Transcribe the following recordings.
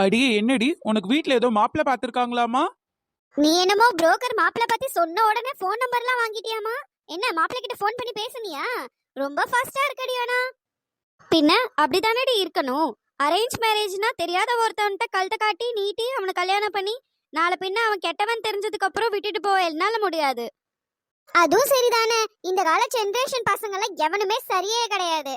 அடி என்னடி? உனக்கு வீட்ல ஏதோ மாப்பிள்ள பாத்திருக்காங்களாமா நீ என்னமோ புரோக்கர் மாப்பிள்ள பத்தி சொன்ன உடனே ஃபோன் நம்பர்லாம் வாங்கிட்டியாமா? என்ன மாப்பிள்ள கிட்ட ஃபோன் பண்ணி பேசுனியா? ரொம்ப ஃபாஸ்டா இருக்கடி ஆனா. பின்ன அப்படிதானடி இருக்கணும்? அரேஞ்ச் மேரேஜ்னா தெரியாத ஒருத்தவன்ட்ட கழுத்தை காட்டி நீட்டி அவனை கல்யாணம் பண்ணி நாளை பின்ன அவன் கெட்டவன் தெரிஞ்சதுக்கு அப்புறம் விட்டுட்டு போக என்னால முடியாது. அதுவும் சரிதானே. இந்த கால ஜென்ரேஷன் பசங்க எவனுமே சரியே கிடையாது.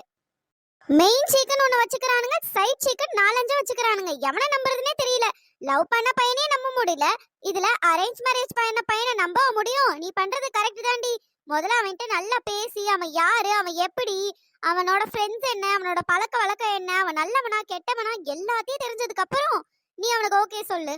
மெயின் சீக்கன் ஒன்று வச்சுக்கிறானுங்க சைட் சீக்கன் நாலஞ்சு வச்சுக்கிறானுங்க. எவனை நம்புறதுனே தெரியல. லவ் பண்ண பையனே நம்ப முடியல. இதுல அரேஞ்ச் மேரேஜ் பண்ண பையனை நம்ப முடியும். நீ பண்றது கரெக்ட் தாண்டி. முதல்ல அவன்கிட்ட நல்லா பேசி அவன் யாரு அவன் எப்படி அவனோட ஃப்ரெண்ட்ஸ் என்ன அவனோட பழக்க வழக்கம் என்ன அவன் நல்லவனா கெட்டவனா எல்லாத்தையும் தெரிஞ்சதுக்கு அப்புறம் நீ அவனுக்கு ஓகே சொல்லு.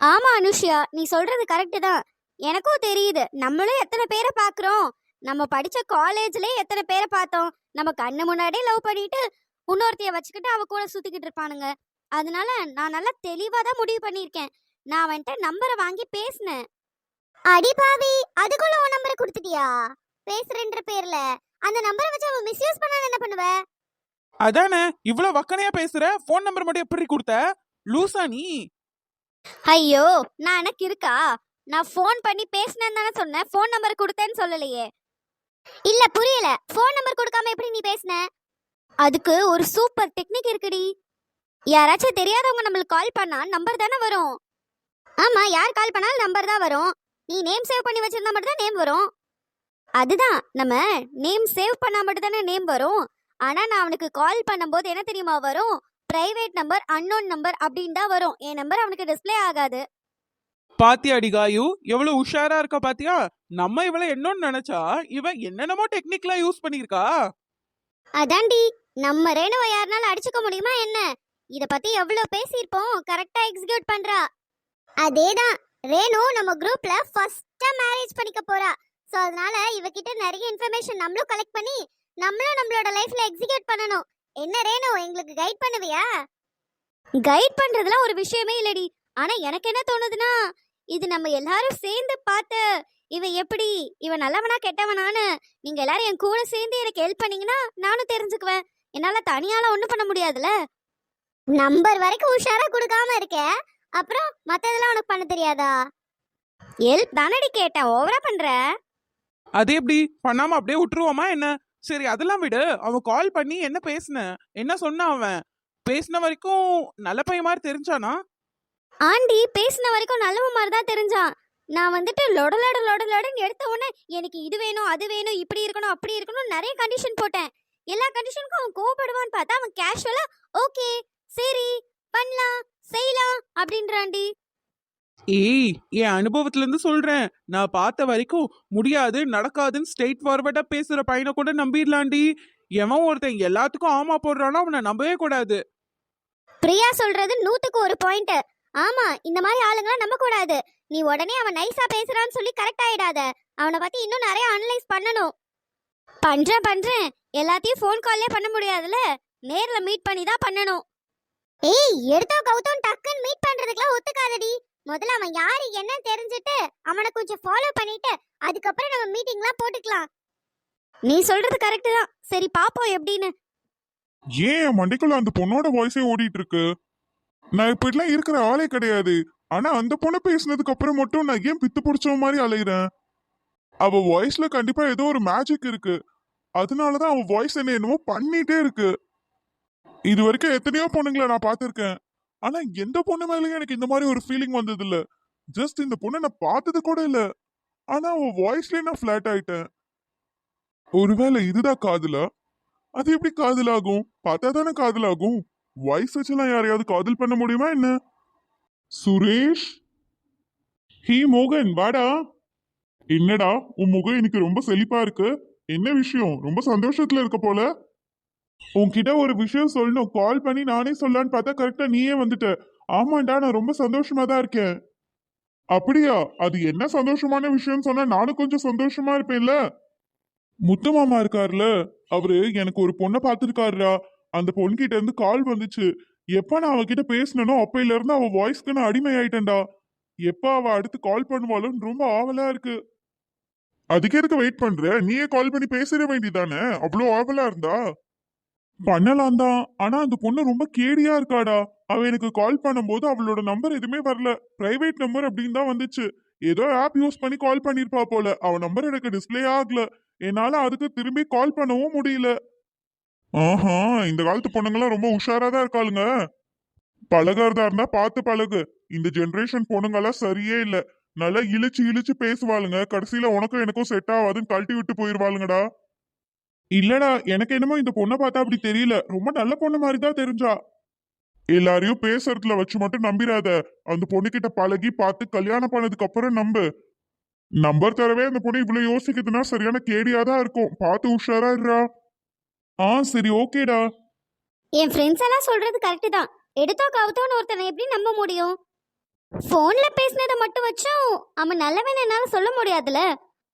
ஆமா அனுஷியா நீ சொல்றது கரெக்ட் தான். எனக்கும் தெரியுது. நம்மளும் எத்தனை பேரை பாக்குறோம் நம்ம படிச்ச காலேஜ்லயே எத்தனை பேரை பார்த்தோம்? நம்ம கண்ணு முன்னாடியே லவ் பண்ணிட்டு இன்னொருத்தைய வச்சுக்கிட்டு அவ கூட சுத்திக்கிட்டு இருப்பானுங்க. அதனால நான் நல்லா தெளிவா தான் முடிவு பண்ணியிருக்கேன். நான் அவன்கிட்ட நம்பரை வாங்கி பேசினேன். அடி பாவி அதுக்குள்ள உன் நம்பரை கொடுத்துட்டியா? பேசுறேன்ற பேர்ல. அந்த நம்பரை வச்சு அவன் மிஸ்யூஸ் பண்ணா என்ன பண்ணுவ? அதானே இவ்ளோ வக்கனையா பேசுற? ஃபோன் நம்பர் மட்டும் எப்படி கொடுத்த? லூசா நீ. ஐயோ நான் எனக்கு இருக்கா நான் ஃபோன் பண்ணி பேசினேன்னு தானே சொன்னேன். ஃபோன் நம்பர் கொடுத்தேன்னு சொல்லலையே. இல்ல புரியல. ஃபோன் நம்பர் கொடுக்காம எப்படி நீ பேசின? அதுக்கு ஒரு சூப்பர் டெக்னிக் இருக்குடி. யாராச்சும் தெரியாதவங்க நம்மளுக்கு கால் பண்ணா நம்பர் தானே வரும். ஆமா யார் கால் பண்ணாலும் நம்பர் தான் வரும். நீ நேம் சேவ் பண்ணி வச்சிருந்தா மட்டும் தான் நேம் வரும். அதுதான் நம்ம நேம் சேவ் பண்ணா மட்டும் தானே நேம் வரும். ஆனா நான் அவனுக்கு கால் பண்ணும்போது என்ன தெரியுமா வரும்? பிரைவேட் நம்பர் அன்னோன் நம்பர் அப்படின்னு தான் வரும். என் நம்பர் அவனுக்கு டிஸ்ப்ளே ஆகாது. பாத்தியாடி காயு? எவ்வளவு உஷாரா இருக்கா பாத்தியா? நம்ம இவள என்னன்னு நினைச்சா இவ என்னென்னமோ டெக்னிக்லாம் யூஸ் பண்ணிருக்கா அதாண்டி நம்ம ரேணுவை யாருனாலும் அடிச்சுக்க முடியுமா என்ன? இத பத்தி எவ்வளவு பேசியிருப்போம் கரெக்டா எக்ஸிக்யூட் பண்றா. அதேதான் ரேணு நம்ம குரூப்ல ஃபர்ஸ்டா மேரேஜ் பண்ணிக்க போறா. சோ அதனால இவகிட்ட நிறைய இன்ஃபர்மேஷன் நம்மளும் கலெக்ட் பண்ணி நம்மளும் நம்மளோட லைஃப்ல எக்ஸிக்யூட் பண்ணணும். என்ன ரேணு எங்களுக்கு கைட் பண்ணுவியா? கைட் பண்றதுலாம் ஒரு விஷயமே இல்லடி ஆனா எனக்கு என்ன தோணுதுன்னா இது நம்ம எல்லாரும் சேர்ந்து பார்த்த இவன் எப்படி இவன் நல்லவனா கெட்டவனான்னு நீங்க எல்லாரும் என் கூட சேர்ந்து எனக்கு ஹெல்ப் பண்ணீங்கன்னா நானும் தெரிஞ்சுக்குவேன். என்னால தனியால ஒண்ணும் பண்ண முடியாதுல நம்பர் வரைக்கும் உஷாரா கொடுக்காம இருக்க அப்புறம் மத்ததெல்லாம் உனக்கு பண்ண தெரியாதா? ஹெல்ப் தானடி கேட்டேன் ஓவரா பண்ற? அது எப்படி பண்ணாம அப்படியே விட்டுருவோமா என்ன? சரி அதெல்லாம் விடு. அவன் கால் பண்ணி என்ன பேசுன? என்ன சொன்னான் அவன்? பேசின வரைக்கும் நல்ல பையன் மாதிரி தெரிஞ்சானா? ஆண்டி பேசின வரைக்கும் நல்லவன் மாதிரி தான் தெரிஞ்சான் நான் வந்துட்டு லொடலோட லொடலோடன்னு எடுத்த உடனே எனக்கு இது வேணும் அது வேணும் இப்படி இருக்கணும் அப்படி இருக்கணும் நிறைய கண்டிஷன் போட்டேன். எல்லா கண்டிஷனுக்கும் அவன் கோவப்படுவான்னு பார்த்தா அவன் கேஷுவலா ஓகே சரி பண்ணலாம் செய்யலாம் அப்படின்றாண்டி. ஏய் என் அனுபவத்துல இருந்து சொல்றேன். நான் பார்த்த வரைக்கும் முடியாது நடக்காதுன்னு ஸ்ட்ரெயிட் ஃபார்வர்டா பேசுற பையனை கூட நம்பிடலாண்டி. எவன் ஒருத்தன் எல்லாத்துக்கும் ஆமா போடுறானோ அவனை நம்பவே கூடாது. பிரியா சொல்றது நூத்துக்கு ஒரு பாயிண்ட் ஆமா இந்த மாதிரி ஆளுங்களாம் நம்ப கூடாது நீ உடனே அவன் நைஸா பேசுறான்னு சொல்லி கரெக்ட் ஆயிடாத. அவனை பத்தி இன்னும் நிறைய அனலைஸ் பண்ணணும். பண்றேன் பண்றேன். எல்லாத்தையும் ஃபோன் கால்லே பண்ண முடியாதுல நேர்ல மீட் பண்ணி தான் பண்ணணும். ஏய் எடுத்தோ கௌதம் டக்குன்னு மீட் பண்றதுக்குலாம் ஒத்துக்காதடி. முதல்ல அவன் யாரு என்ன தெரிஞ்சுட்டு அவனை கொஞ்சம் ஃபாலோ பண்ணிட்டு அதுக்கப்புறம் நம்ம மீட்டிங்லாம் போட்டுக்கலாம். நீ சொல்றது கரெக்ட் தான். சரி பாப்போம் எப்படின்னு. ஏன் என் மண்டைக்குள்ள அந்த பொண்ணோட வாய்ஸே ஓடிட்டு இருக்கு? நான் இப்படிலாம் இருக்கிற ஆளே கிடையாது. ஆனா அந்த பொண்ணு பேசினதுக்கு அப்புறம் மட்டும் நான் ஏன் பித்து பிடிச்ச மாதிரி அலையிறேன்? அவ வாய்ஸ்ல கண்டிப்பா ஏதோ ஒரு மேஜிக் இருக்கு. அதனாலதான் அவ வாய்ஸ் என்ன என்னமோ பண்ணிட்டே இருக்கு. இது வரைக்கும் எத்தனையோ பொண்ணுங்களை நான் பார்த்துருக்கேன். ஆனா எந்த பொண்ணு மேலேயும் எனக்கு இந்த மாதிரி ஒரு ஃபீலிங் வந்தது இல்ல ஜஸ்ட் இந்த பொண்ணை நான் பார்த்தது கூட இல்ல. ஆனா அவ வாய்ஸ்ல நான் ஃபிளாட் ஆயிட்டேன். ஒருவேளை இதுதான் காதலா? அது எப்படி காதலாகும்? பார்த்தா தானே காதலாகும். வாய்ஸ் வச்செல்லாம் யாரையாவது காதல் பண்ண முடியுமா என்ன? சுரேஷ்? ஹே மோகன் வாடா. என்னடா உன் முகம் எனக்கு ரொம்ப செழிப்பா இருக்கு. என்ன விஷயம்? ரொம்ப சந்தோஷத்துல இருக்க போல. உன்கிட்ட ஒரு விஷயம் சொல்லணும். கால் பண்ணி நானே சொல்லலான்னு பார்த்தா கரெக்டா நீயே வந்துட்ட. ஆமாண்டா நான் ரொம்ப சந்தோஷமா தான் இருக்கேன். அப்படியா? அது என்ன சந்தோஷமான விஷயம்னு சொன்னா நானும் கொஞ்சம் சந்தோஷமா இருப்பேன்ல. முத்து மாமா இருக்காருல. அவரு எனக்கு ஒரு பொண்ணை பார்த்துருக்காருடா. அந்த பொண்ணுகிட்ட இருந்து கால் வந்துச்சு. எப்ப நான் அவகிட்ட பேசினனோ அப்பையில இருந்து அவ வாய்ஸ்க்கு நான் அடிமை ஆயிட்டேன்டா எப்ப அவ அடுத்து கால் பண்ணுவாளோன்னு ரொம்ப ஆவலா இருக்கு. அதுக்கு எதுக்கு வெயிட் பண்ற? நீயே கால் பண்ணி பேசிட வேண்டியதானே? அவ்வளோ ஆவலா இருந்தா? பண்ணலாம் தான். ஆனா அந்த பொண்ணு ரொம்ப கேடியா இருக்காடா. அவ எனக்கு கால் பண்ணும்போது அவளோட நம்பர் எதுவுமே வரல. பிரைவேட் நம்பர் அப்படின்னு தான் வந்துச்சு. ஏதோ ஆப் யூஸ் பண்ணி கால் பண்ணிருப்பா போல. அவ நம்பர் எனக்கு டிஸ்ப்ளே ஆகல. என்னால அதுக்கு திரும்பி கால் பண்ணவும் முடியல. ஆஹா இந்த காலத்து பொண்ணுங்களாம் ரொம்ப உஷாரா தான் இருக்காளுங்க. பழகறதா இருந்தா பார்த்து பழகு. இந்த ஜென்ரேஷன் பொண்ணுங்கெல்லாம் சரியே இல்ல. நல்லா இழிச்சு இழிச்சு பேசுவாளுங்க. கடைசியில உனக்கும் எனக்கும் செட் ஆகாதுன்னு கழட்டி விட்டு போயிருவாளுங்கடா. இல்லடா எனக்கு என்னமோ இந்த பொண்ணை பார்த்தா அப்படி தெரியல. ரொம்ப நல்ல பொண்ணு மாதிரி தான் தெரிஞ்சா. எல்லாரையும் பேசுறதுல வச்சு மட்டும் நம்பிராத. அந்த பொண்ணுகிட்ட பழகி பார்த்து கல்யாணம் பண்ணதுக்கு அப்புறம் நம்பு. நம்பர் தரவே அந்த பொண்ணு இவ்வளவு யோசிக்குதுன்னா சரியான கேடியா தான் இருக்கும். பார்த்து உஷாரா இருறா ஆ சரி ஓகேடா. என் ஃப்ரெண்ட்ஸ் எல்லாம் சொல்றது கரெக்டு தான். எடுத்தோ கவுத்தோன்னு ஒருத்தனை எப்படி நம்ப முடியும்? ஃபோன்ல பேசினதை மட்டும் வச்சும் அவன் நல்லவன் என்னால சொல்ல முடியாதுல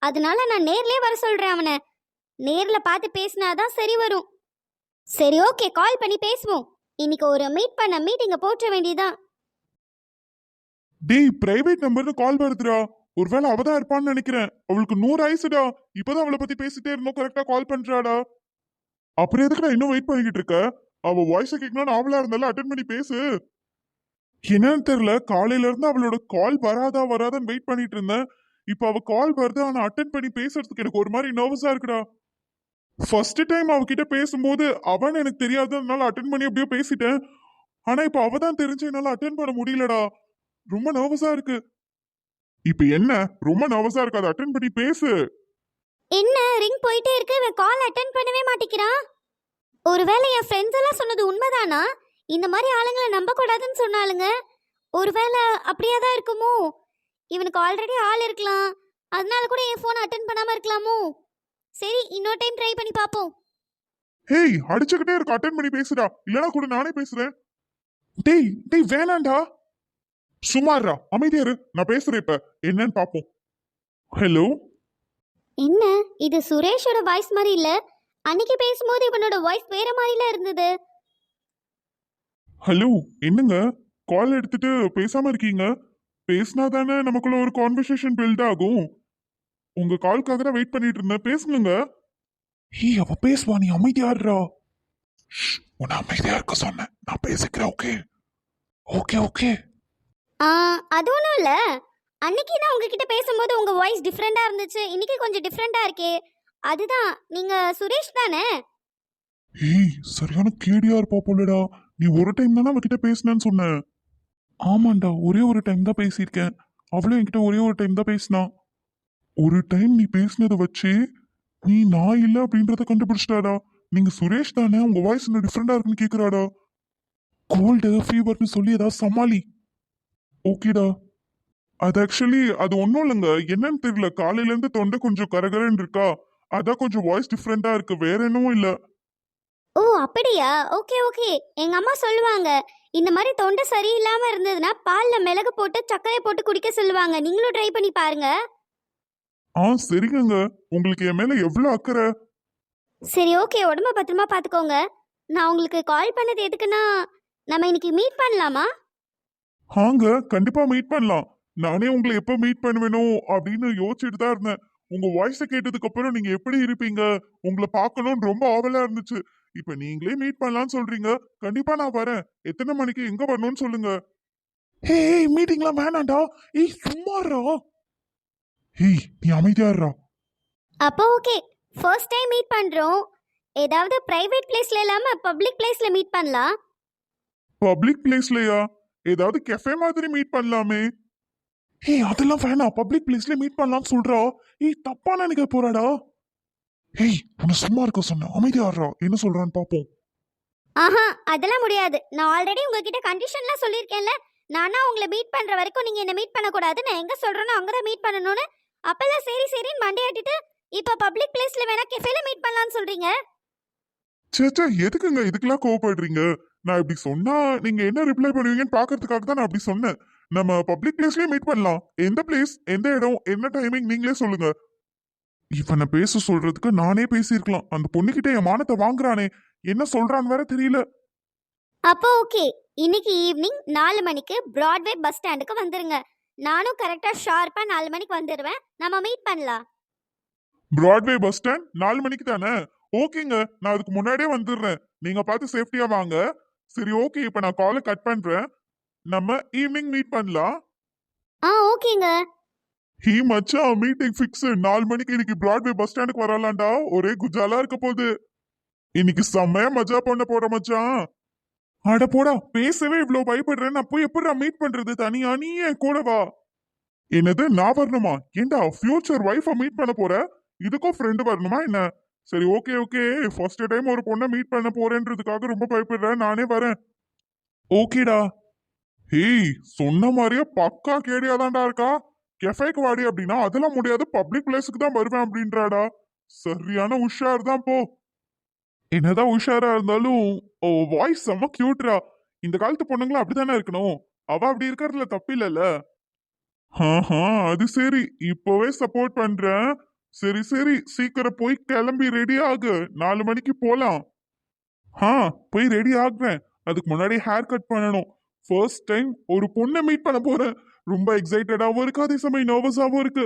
அதனால நான் நேர்லயே வர சொல்றேன் அவனை. நேர்ல பார்த்து பேசினாதான் சரி வரும். சரி ஓகே கால் பண்ணி பேசுவோம். இன்னைக்கு ஒரு மீட் பண்ண மீட்டிங்க போற்ற வேண்டியதான் டேய் பிரைவேட் நம்பர்னு கால் வருதுடா. ஒருவேளை அவதான் இருப்பான்னு நினைக்கிறேன். அவளுக்கு நூறு ஆயிசுடா. இப்பதான் அவளை பத்தி பேசிட்டே இருந்தோம். கரெக்டா கால் பண்றாடா. அப்புறம் எதுக்கு நான் இன்னும் வெயிட் பண்ணிக்கிட்டு இருக்க? அவ வாய்ஸ் கேட்கணும்னு அவளா இருந்தாலும் அட்டன் பண்ணி பேசு. என்னன்னு தெரியல காலையில இருந்து அவளோட கால் வராதா வராதான்னு வெயிட் பண்ணிட்டு இருந்தேன். இப்போ அவ கால் வருது ஆனா அட்டன் பண்ணி பேசுறதுக்கு எனக்கு ஒரு மாதிரி நர்வஸா இருக்குடா. ஃபர்ஸ்ட் டைம் அவகிட்ட பேசும்போது அவன் எனக்கு தெரியாததுனால அட்டன் பண்ணி அப்படியே பேசிட்டேன். ஆனா இப்போ அவ தான் தெரிஞ்சு என்னால அட்டன் பண்ண முடியலடா. ரொம்ப நர்வஸா இருக்கு. இப்போ என்ன? ரொம்ப நர்வஸா இருக்கு. அதை அட்டன் பண்ணி பேசு. என்ன ரிங் போயிட்டே இருக்கு இவன் கால் அட்டன் பண்ணவே மாட்டேங்கிறான். ஒருவேளை என் ஃப்ரெண்ட்ஸ் எல்லாம் சொன்னது உண்மைதானா? இந்த மாதிரி ஆளுங்களை நம்ப கூடாதுன்னு சொன்னாலுங்க ஒருவேளை அப்படியே தான் இருக்குமோ? இவனுக்கு ஆல்ரெடி ஆள் இருக்கலாம். அதனால கூட என் ஃபோன் அட்டன் பண்ணாம இருக்கலாமோ? சரி இன்னொரு டைம் ட்ரை பண்ணி பார்ப்போம். ஹேய் அடிச்சுக்கிட்டே இருக்க அட்டன் பண்ணி பேசுடா. இல்லனா கூட நானே பேசுறேன். டேய் டேய் வேணாண்டா சுமார்ரா அமைதியா இரு. நான் பேசுறேன் இப்ப. என்னன்னு பாப்போம் ஹலோ என்ன இது சுரேஷோட வாய்ஸ் மாதிரி இல்ல? அன்னைக்கு பேசும்போது இவனோட வாய்ஸ் வேற மாதிரில இருந்தது. ஹலோ என்னங்க? கால் எடுத்துட்டு பேசாம இருக்கீங்க? பேசினா தானே நமக்குள்ள ஒரு கான்வர்சேஷன் பில்ட் ஆகும். உங்க கால்க்காக தான் வெயிட் பண்ணிட்டு இருந்தேன். பேசுங்க ஹே அவ பேசுவா. நீ அமைதியாடுறா உன்னை அமைதியா இருக்க சொன்னேன். நான் பேசிக்கிறேன் ஓகே ஓகே ஓகே ஆ அது ஒன்றும் இல்லை. அன்னைக்கு நான் உங்ககிட்ட பேசும்போது உங்கள் வாய்ஸ் டிஃப்ரெண்ட்டாக இருந்துச்சு. இன்னைக்கு கொஞ்சம் டிஃப்ரெண்ட்டாக இருக்கே. அதுதான் நீங்கள் சுரேஷ் தானே? ஏய் சரியான கேடியா இருப்பா போலடா. நீ ஒரு டைம் தானே அவகிட்ட பேசினேன்னு சொன்ன. ஆமாண்டா ஒரே ஒரு டைம் தான் பேசியிருக்கேன். அவளும் என்கிட்ட ஒரே ஒரு டைம் தான் பேசினா. ஒரு டைம் நீ பேசினதை வச்சு நீ நான் இல்லை அப்படின்றத கண்டுபிடிச்சிட்டாடா. நீங்க சுரேஷ் தானே உங்க வாய்ஸ் இன்னும் டிஃப்ரெண்டா இருக்குன்னு கேக்குறாடா. கோல்டு ஃபீவர்னு சொல்லி ஏதாவது சமாளி. ஓகேடா. அது ஆக்சுவலி அது ஒன்றும் இல்லைங்க. என்னன்னு தெரியல. காலையில இருந்து தொண்டை கொஞ்சம் கரகரன்னு இருக்கா? அதான் கொஞ்சம் வாய்ஸ் டிஃப்ரெண்டா இருக்கு. வேற என்னவும் இல்லை. ஓ அப்படியா? ஓகே ஓகே எங்கள் அம்மா சொல்லுவாங்க இந்த மாதிரி தொண்டை சரியில்லாமல் இருந்ததுன்னா பாலில் மிளகு போட்டு சர்க்கரை போட்டு குடிக்க சொல்லுவாங்க. நீங்களும் ட்ரை பண்ணி பாருங்க. ஆ சரிங்க உங்களுக்கு என் மேல எவ்வளவு அக்கறை? சரி ஓகே உடம்ப பத்திரமா பார்த்துக்கோங்க நான் உங்களுக்கு கால் பண்ணது எதுக்குன்னா நம்ம இன்னைக்கு மீட் பண்ணலாமா? ஆங்க கண்டிப்பா மீட் பண்ணலாம். நானே உங்களை எப்ப மீட் பண்ணுவேனோ அப்படின்னு யோசிச்சுட்டு தான் இருந்தேன். உங்க வாய்ஸை கேட்டதுக்கு அப்புறம் நீங்க எப்படி இருப்பீங்க? உங்களை பார்க்கணும்னு ரொம்ப ஆவலா இருந்துச்சு. இப்ப நீங்களே மீட் பண்ணலாம்னு சொல்றீங்க. கண்டிப்பா நான் வரேன். எத்தனை மணிக்கு எங்க வரணும்னு சொல்லுங்க. ஹே மீட்டிங்லாம் வேணாண்டா ஏய் சும்மாறா ஏய் நீ அமைதியாடுறா அப்போ ஓகே ஃபர்ஸ்ட் டைம் மீட் பண்ணுறோம் ஏதாவது ப்ரைவேட் பிளேஸில் இல்லாமல் பப்ளிக் பிளேஸில் மீட் பண்ணலாம். பப்ளிக் பிளேஸ்லயா ஏதாவது கெஃபே மாதிரி மீட் பண்ணலாமே. ஏய் அதெல்லாம் வேணாம். பப்ளிக் பிளேஸ்ல மீட் பண்ணலாம்னு சொல்றா. ஏய் தப்பா நினைக்க போறாடா. ஏய் உன்னை சும்மா இருக்க சொன்ன அமைதியாடுறா என்ன சொல்றான்னு பாப்போம். ஆஹா அதெல்லாம் முடியாது. நான் ஆல்ரெடி உங்ககிட்ட கண்டிஷன்லாம் சொல்லியிருக்கேன்ல. நானா உங்களை மீட் பண்ற வரைக்கும் நீங்க என்ன மீட் பண்ணக்கூடாது நான் எங்க சொல்றேனோ அங்கதான் மீட் பண்ணணும்னு. அப்பெல்லாம் சரி சரின்னு மண்டையாட்டிட்டு இப்போ பப்ளிக் பிளேஸ்ல வேணா கெஃபேல மீட் பண்ணலாம்னு சொல்றீங்க? சே சே எதுக்குங்க இதுக்கெல்லாம் கோவப்படுறீங்க? நான் இப்படி சொன்னா நீங்க என்ன ரிப்ளை பண்ணுவீங்கன்னு பாக்குறதுக்காக தான் நான் அப்படி சொன்னேன். நம்ம பப்ளிக் பிளேஸ்லயே மீட் பண்ணலாம். எந்த பிளேஸ் எந்த இடம் என்ன டைமிங் நீங்களே சொல்லுங்க. இவனை பேச சொல்றதுக்கு நானே பேசியிருக்கலாம். அந்த பொண்ணுகிட்ட என் மானத்தை வாங்குறானே. என்ன சொல்றான்னு வேற தெரியல. அப்போ ஓகே இன்னைக்கு ஈவினிங் நாலு மணிக்கு பிராட்வே பஸ் ஸ்டாண்டுக்கு வந்துருங்க. நானும் கரெக்டா ஷார்ப்பா நாலு மணிக்கு வந்துடுவேன் நம்ம மீட் பண்ணலாம். பிராட்வே பஸ் ஸ்டாண்ட் நாலு மணிக்கு தானே? ஓகேங்க நான் அதுக்கு முன்னாடியே வந்துடுறேன். நீங்க பார்த்து சேஃப்டியா வாங்க. சரி ஓகே இப்ப நான் காலை கட் பண்றேன். நம்ம ஈவினிங் மீட் பண்ணலாம். ஆ ஓகேங்க. ஹீ மச்சான் மீட்டிங் ஃபிக்ஸ் நாலு மணிக்கு இன்னைக்கு பிராட்வே பஸ் ஸ்டாண்டுக்கு வரலாம்டா. ஒரே குஜாலா இருக்க போகுது. இன்னைக்கு செம்மையா மஜா பண்ண போற மச்சான். அட போடா பேசவே இவ்வளவு பயப்படுறேன். நான் போய் எப்படி மீட் பண்றது? தனியா நீ என் கூட வா. என்னது நான் வரணுமா? ஏண்டா ஃபியூச்சர் ஒய்ஃபை மீட் பண்ண போற? இதுக்கும் ஃப்ரெண்டு வரணுமா என்ன? சரி ஓகே ஓகே ஃபர்ஸ்ட் டைம் ஒரு பொண்ணை மீட் பண்ண போறேன்றதுக்காக ரொம்ப பயப்படுறேன். நானே வரேன். ஓகேடா ஹேய் சொன்ன மாதிரியே பக்கா கேடியாதான்டா இருக்கா? கெஃபேக்கு வாடி அப்படின்னா அதெல்லாம் முடியாது பப்ளிக் பிளேஸுக்கு தான் வருவேன் அப்படின்றாடா. சரியான உஷார் தான் போ. என்னதான் உஷாரா இருந்தாலும் ஓ வாய்ஸ் செம்ம கியூட்ரா இந்த காலத்து பொண்ணுங்களும் அப்படித்தானே இருக்கணும்? அவ அப்படி இருக்கிறதுல தப்பு இல்லைல்ல? ஆஹா அது சரி. இப்போவே சப்போர்ட் பண்றேன். சரி சரி. சீக்கிரம் போய் கிளம்பி ரெடி ஆகு. நாலு மணிக்கு போலாம். ஆ போய் ரெடி ஆகுறேன் அதுக்கு முன்னாடி ஹேர் கட் பண்ணணும். ஃபர்ஸ்ட் டைம் ஒரு பொண்ணை மீட் பண்ண போறேன். ரொம்ப எக்ஸைட்டடாகவும் இருக்கு அதே சமயம் நர்வஸாகவும் இருக்கு.